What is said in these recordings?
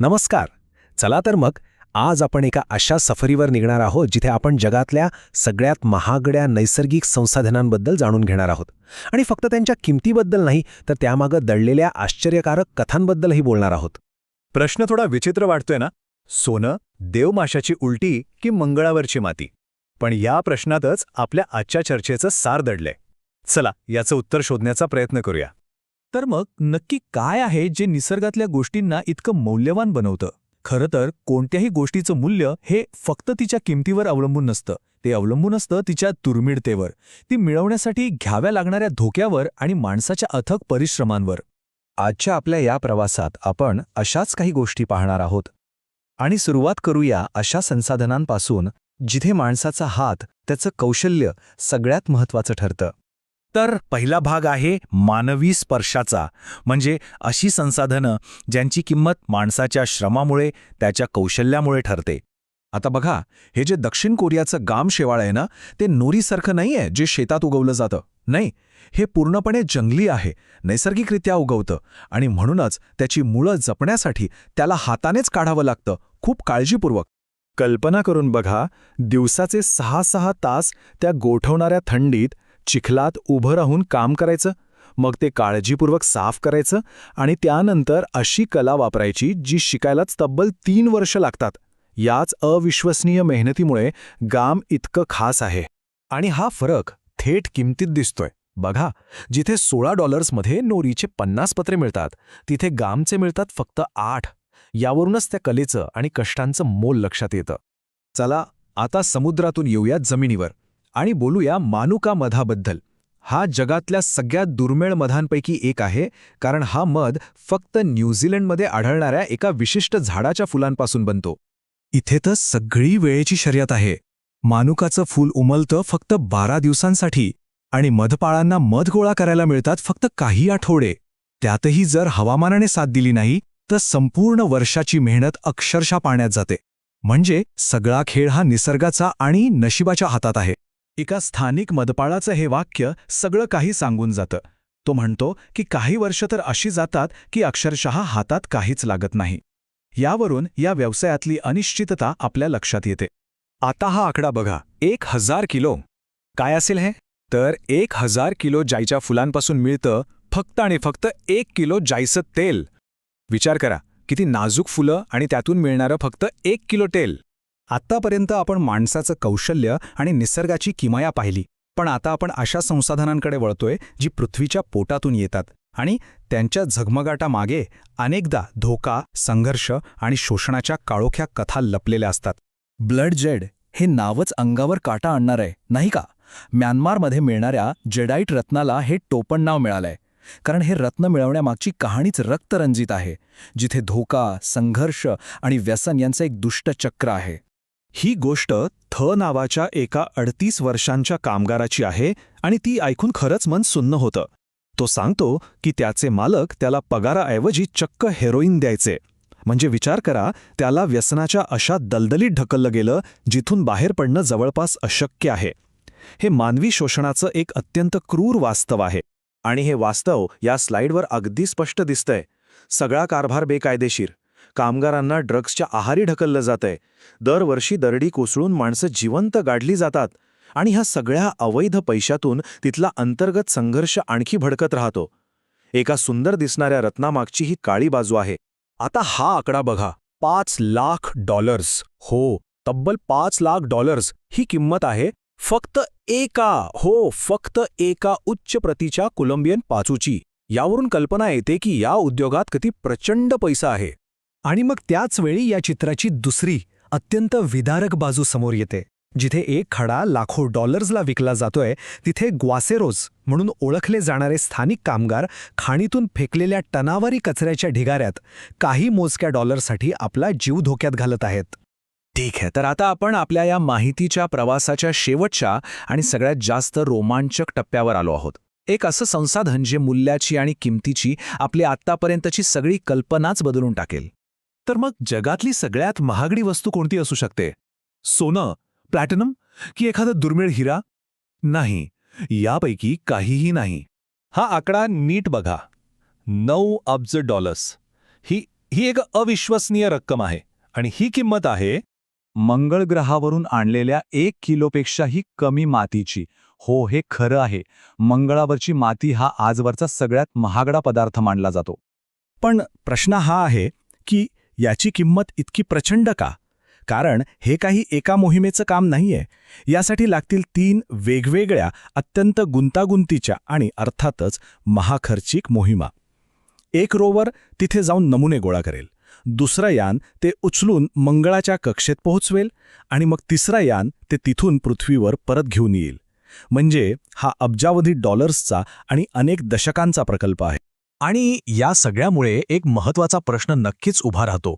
नमस्कार. चला तर मग आज आपण एका अशा सफरीवर निघणार आहोत जिथे आपण जगातल्या सगळ्यात महागड्या नैसर्गिक संसाधनांबद्दल जाणून घेणार आहोत. आणि फक्त त्यांच्या किमतीबद्दल नाही तर त्यामागं दडलेल्या आश्चर्यकारक कथांबद्दलही बोलणार आहोत. प्रश्न थोडा विचित्र वाटतोय ना? सोनं देवमाशाची उलटी की मंगळावरची माती? पण या प्रश्नातच आपल्या आजच्या चर्चेचं सार दडलंय. चला याचं उत्तर शोधण्याचा प्रयत्न करूया. तर मग नक्की काय आहे जे निसर्गातल्या गोष्टींना इतकं मौल्यवान बनवतं? खरं तर कोणत्याही गोष्टीचं मूल्य हे फक्त तिच्या किमतीवर अवलंबून नसतं. ते अवलंबून असतं तिच्या दुर्मिळतेवर. ती मिळवण्यासाठी घ्याव्या लागणाऱ्या धोक्यावर आणि माणसाच्या अथक परिश्रमांवर. आजच्या आपल्या या प्रवासात आपण अशाच काही गोष्टी पाहणार आहोत. आणि सुरुवात करूया अशा संसाधनांपासून जिथे माणसाचा हात त्याचं कौशल्य सगळ्यात महत्वाचं ठरतं. तर पहिला भाग आहे मानवी स्पर्शाचा. म्हणजे अशी संसाधनं ज्यांची किंमत माणसाच्या श्रमामुळे त्याच्या कौशल्यामुळे ठरते. आता बघा हे जे दक्षिण कोरियाचं गाम शेवाळ आहे ना ते नोरीसारखं नाही आहे जे शेतात उगवलं जातं. नाही हे पूर्णपणे जंगली आहे नैसर्गिकरित्या उगवतं आणि म्हणूनच त्याची मुळं जपण्यासाठी त्याला हातानेच काढावं लागतं खूप काळजीपूर्वक. कल्पना करून बघा दिवसाचे सहा सहा तास त्या गोठवणाऱ्या थंडीत चिखलात उभं राहून काम करायचं मग ते काळजीपूर्वक साफ करायचं आणि त्यानंतर अशी कला वापरायची जी शिकायलाच तब्बल तीन वर्ष लागतात. याच अविश्वसनीय मेहनतीमुळे गाम इतकं खास आहे. आणि हा फरक थेट किमतीत दिसतोय. बघा जिथे सोळा डॉलर्समध्ये नोरीचे पन्नास पत्रे मिळतात तिथे गामचे मिळतात फक्त आठ. यावरूनच त्या कलेचं आणि कष्टांचं मोल लक्षात येतं. चला आता समुद्रातून येऊयात जमिनीवर. आणि बोलूया मानुका मधाबद्दल. हा जगातल्या सगळ्यात दुर्मिळ मधांपैकी एक आहे कारण हा मध फक्त न्यूझीलंडमध्ये आढळणाऱ्या एका विशिष्ट झाडाच्या फुलांपासून बनतो. इथे तर सगळी वेळेची शर्यत आहे. मानुकाचं फूल उमलतं फक्त बारा दिवसांसाठी आणि मधपाळांना मध गोळा करायला मिळतात फक्त काही आठवडे. त्यातही जर हवामानाने साथ दिली नाही तर संपूर्ण वर्षाची मेहनत अक्षरशः पाण्यात जाते. म्हणजे सगळा खेळ हा निसर्गाचा आणि नशिबाच्या हातात आहे. एका स्थानिक मदपाळाचं हे वाक्य सगळं काही सांगून जातं. तो म्हणतो की काही वर्ष तर अशी जातात की अक्षरशः हातात काहीच लागत नाही. यावरून या व्यवसायातली अनिश्चितता आपल्या लक्षात येते. आता हा आकडा बघा. एक हजार किलो. काय असेल हे? तर एक हजार किलो जाईच्या फुलांपासून मिळतं फक्त आणि फक्त एक किलो जायचं तेल. विचार करा. किती नाजूक फुलं आणि त्यातून मिळणारं फक्त एक किलो तेल. आत्तापर्यंत आपण माणसाचं कौशल्य आणि निसर्गाची किमया पाहिली पण आता आपण अशा संसाधनांकडे वळतोय जी पृथ्वीच्या पोटातून येतात आणि त्यांच्या झगमगाटामागे अनेकदा धोका संघर्ष आणि शोषणाच्या काळोख्या कथा लपलेल्या असतात. ब्लड जेड हे नावच अंगावर काटा आणणार आहे नाही का? म्यानमारमध्ये मिळणाऱ्या जेडाईट रत्नाला हे टोपण नाव मिळालंय कारण हे रत्न मिळवण्यामागची कहाणीच रक्तरंजित आहे जिथे धोका संघर्ष आणि व्यसन यांचं एक दुष्ट चक्र आहे. ही गोष्ट थ नावाच्या एका अडतीस वर्षांच्या कामगाराची आहे आणि ती ऐकून खरंच मन सुन्न होतं. तो सांगतो की त्याचे मालक त्याला पगाराऐवजी चक्क हेरोईन द्यायचे. म्हणजे विचार करा त्याला व्यसनाच्या अशा दलदलीत ढकललं गेलं जिथून बाहेर पडणं जवळपास अशक्य आहे. हे मानवी शोषणाचं एक अत्यंत क्रूर वास्तव आहे. आणि हे वास्तव या स्लाइडवर अगदी स्पष्ट दिसतंय. सगळा कारभार बेकायदेशीर. कामगारांना ड्रग्सच्या आहारी ढकललं जातंय. दरवर्षी दरडी कोसळून माणसं जिवंत गाडली जातात आणि ह्या सगळ्या अवैध पैशातून तिथला अंतर्गत संघर्ष आणखी भडकत राहतो. एका सुंदर दिसणाऱ्या रत्नामागची ही काळी बाजू आहे. आता हा आकडा बघा. पाच लाख डॉलर्स. हो तब्बल पाच लाख डॉलर्स. ही किंमत आहे फक्त एका हो फक्त एका उच्च प्रतीच्या कोलंबियन पाचूची. यावरून कल्पना येते की या उद्योगात किती प्रचंड पैसा आहे. आणि मग त्याच वेळी या चित्राची दुसरी अत्यंत विदारक बाजू समोर येते. जिथे एक खडा लाखो डॉलर्सला विकला जातोय तिथे ग्वासेरोज म्हणून ओळखले जाणारे स्थानिक कामगार खाणीतून फेकलेल्या टनावारी कचऱ्याच्या ढिगाऱ्यात काही मोजक्या डॉलरसाठी आपला जीव धोक्यात घालत आहेत. ठीक आहे तर आता आपण आपल्या या माहितीच्या प्रवासाच्या शेवटच्या आणि सगळ्यात जास्त रोमांचक टप्प्यावर आलो आहोत. एक असं संसाधन जे मूल्याची आणि किमतीची आपली आत्तापर्यंतची सगळी कल्पनाच बदलून टाकेल. तर मग जगातली सगळ्यात महागडी वस्तू कोणती असू शकते? सोनं प्लॅटिनम की एखादा दुर्मिळ हिरा? नाही यापैकी काहीही नाही. हा आकडा नीट बघा. नऊ अब्ज डॉलर्स. ही ही एक अविश्वसनीय रक्कम आहे आणि ही किंमत आहे मंगळ ग्रहावरून आणलेल्या एक किलोपेक्षाही कमी मातीची. हो हे खरं आहे. मंगळावरची माती हा आजवरचा सगळ्यात महागडा पदार्थ मानला जातो. पण प्रश्न हा आहे की याची किंमत इतकी प्रचंड का? कारण हे काही एका मोहिमेचं काम नाहीये. यासाठी लागतील तीन वेगवेगळ्या अत्यंत गुंतागुंतीच्या आणि अर्थातच महाखर्चिक मोहिमा. एक रोवर तिथे जाऊन नमुने गोळा करेल. दुसरं यान ते उचलून मंगळाच्या कक्षेत पोहोचवेल आणि मग तिसरं यान ते तिथून पृथ्वीवर परत घेऊन येईल. म्हणजे हा अब्जावधी डॉलर्सचा आणि अनेक दशकांचा प्रकल्प आहे. आणि या सगळ्यामुळे एक महत्त्वाचा प्रश्न नक्कीच उभा राहतो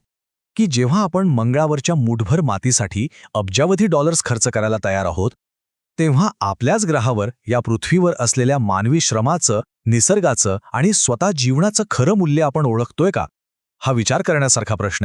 की जेव्हा आपण मंगळावरच्या मुठभर मातीसाठी अब्जावधी डॉलर्स खर्च करायला तयार आहोत तेव्हा आपल्याच ग्रहावर या पृथ्वीवर असलेल्या मानवी श्रमाचं निसर्गाचं आणि स्वतः जीवनाचं खरं मूल्य आपण ओळखतोय का? हा विचार करण्यासारखा प्रश्न आहे.